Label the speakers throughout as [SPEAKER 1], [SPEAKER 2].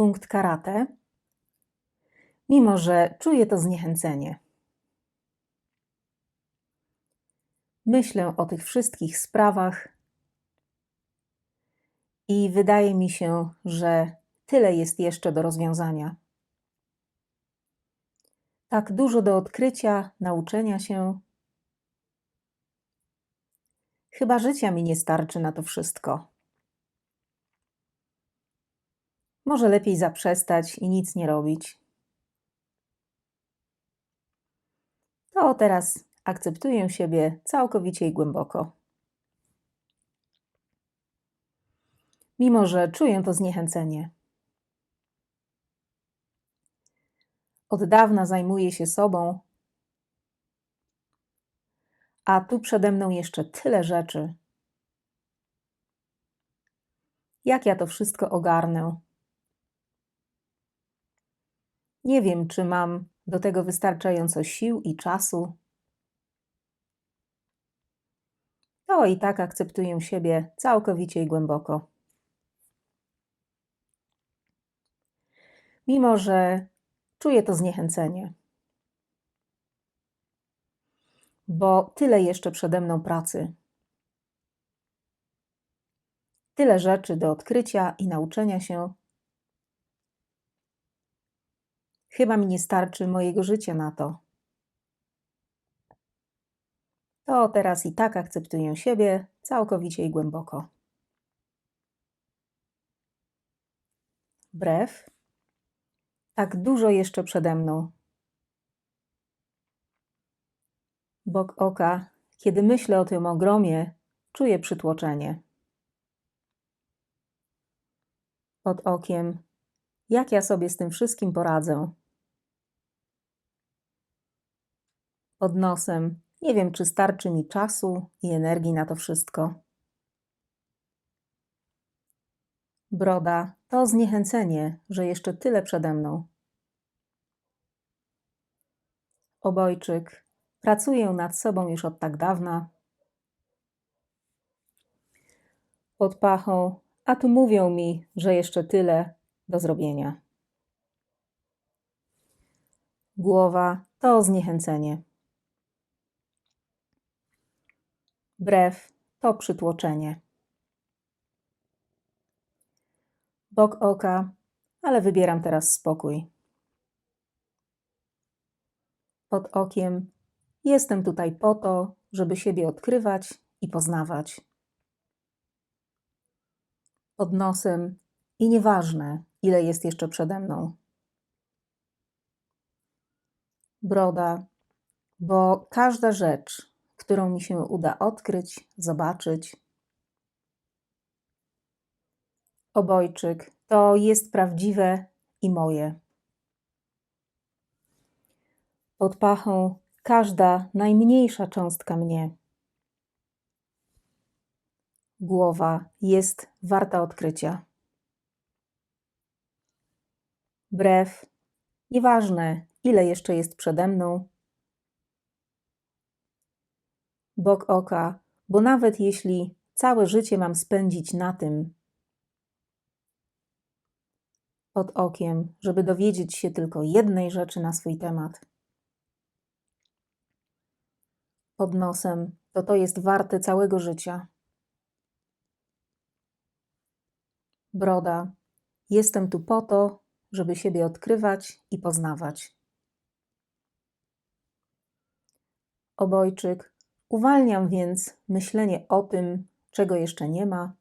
[SPEAKER 1] punkt karate, mimo że czuję to zniechęcenie. Myślę o tych wszystkich sprawach i wydaje mi się, że tyle jest jeszcze do rozwiązania. Tak dużo do odkrycia, nauczenia się. Chyba życia mi nie starczy na to wszystko. Może lepiej zaprzestać i nic nie robić. To teraz akceptuję siebie całkowicie i głęboko. Mimo, że czuję to zniechęcenie. Od dawna zajmuję się sobą, a tu przede mną jeszcze tyle rzeczy. Jak ja to wszystko ogarnę? Nie wiem, czy mam do tego wystarczająco sił i czasu. To i tak akceptuję siebie całkowicie i głęboko. Mimo, że czuję to zniechęcenie, bo tyle jeszcze przede mną pracy. Tyle rzeczy do odkrycia i nauczenia się. Chyba mi nie starczy mojego życia na to. To teraz i tak akceptuję siebie całkowicie i głęboko. Wbrew, tak dużo jeszcze przede mną. Bok oka, kiedy myślę o tym ogromie, czuję przytłoczenie. Pod okiem, jak ja sobie z tym wszystkim poradzę. Pod nosem, nie wiem, czy starczy mi czasu i energii na to wszystko. Broda to zniechęcenie, że jeszcze tyle przede mną. Obojczyk, pracuję nad sobą już od tak dawna. Pod pachą, a tu mówią mi, że jeszcze tyle do zrobienia. Głowa to zniechęcenie. Brew to przytłoczenie. Bok oka, ale wybieram teraz spokój. Pod okiem jestem tutaj po to, żeby siebie odkrywać i poznawać. Pod nosem i nieważne, ile jest jeszcze przede mną. Broda, bo każda rzecz, którą mi się uda odkryć, zobaczyć. Obojczyk to jest prawdziwe i moje. Pod pachą każda najmniejsza cząstka mnie. Głowa jest warta odkrycia. Brew, nieważne ile jeszcze jest przede mną, bok oka, bo nawet jeśli całe życie mam spędzić na tym, pod okiem, żeby dowiedzieć się tylko jednej rzeczy na swój temat, pod nosem, to to jest warte całego życia. Broda, jestem tu po to, żeby siebie odkrywać i poznawać. Obojczyk, Uwalniam więc myślenie o tym, czego jeszcze nie ma.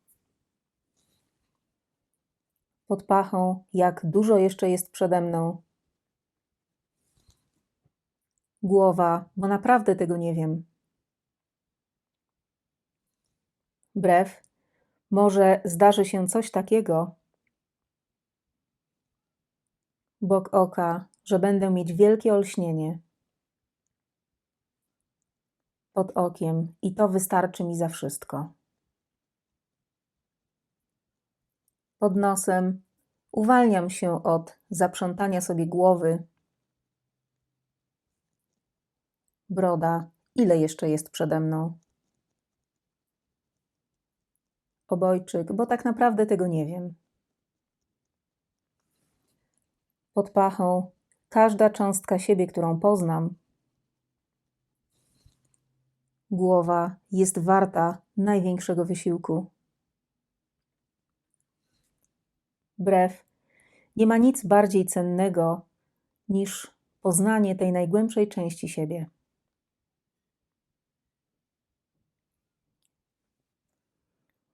[SPEAKER 1] Pod pachą, jak dużo jeszcze jest przede mną. Głowa, bo naprawdę tego nie wiem. Brew, może zdarzy się coś takiego. Bok oka, że będę mieć wielkie olśnienie pod okiem i to wystarczy mi za wszystko. Pod nosem uwalniam się od zaprzątania sobie głowy. Broda, ile jeszcze jest przede mną? Obojczyk, bo tak naprawdę tego nie wiem. Pod pachą każda cząstka siebie, którą poznam. Głowa jest warta największego wysiłku. Brew nie ma nic bardziej cennego niż poznanie tej najgłębszej części siebie.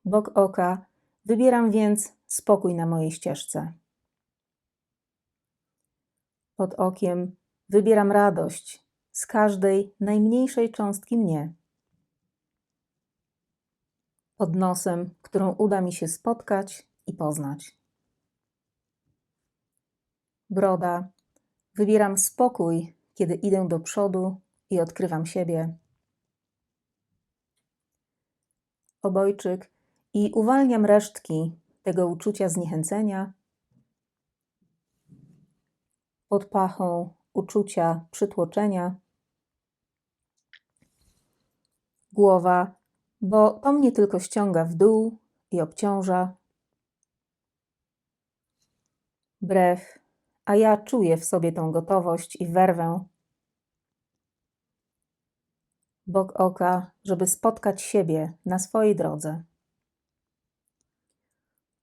[SPEAKER 1] Bok oka wybieram więc spokój na mojej ścieżce. Pod okiem wybieram radość z każdej najmniejszej cząstki mnie. Pod nosem, którą uda mi się spotkać i poznać. Broda. Wybieram spokój, kiedy idę do przodu i odkrywam siebie. Obojczyk i uwalniam resztki tego uczucia zniechęcenia. Pod pachą uczucia przytłoczenia. Głowa, bo to mnie tylko ściąga w dół i obciąża. Brew, a ja czuję w sobie tą gotowość i werwę. Bok oka, żeby spotkać siebie na swojej drodze.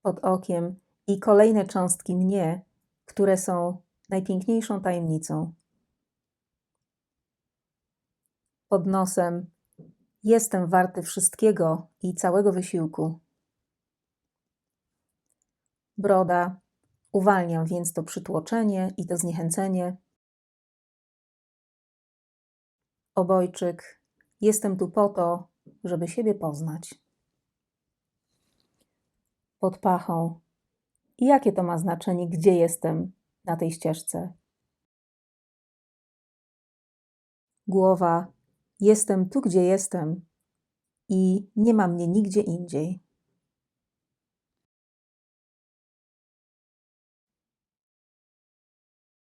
[SPEAKER 1] Pod okiem i kolejne cząstki mnie, które są najpiękniejszą tajemnicą. Pod nosem jestem warty wszystkiego i całego wysiłku. Broda, uwalniam więc to przytłoczenie i to zniechęcenie. Obojczyk, jestem tu po to, żeby siebie poznać. Pod pachą, jakie to ma znaczenie, gdzie jestem na tej ścieżce? Głowa, jestem tu, gdzie jestem i nie ma mnie nigdzie indziej.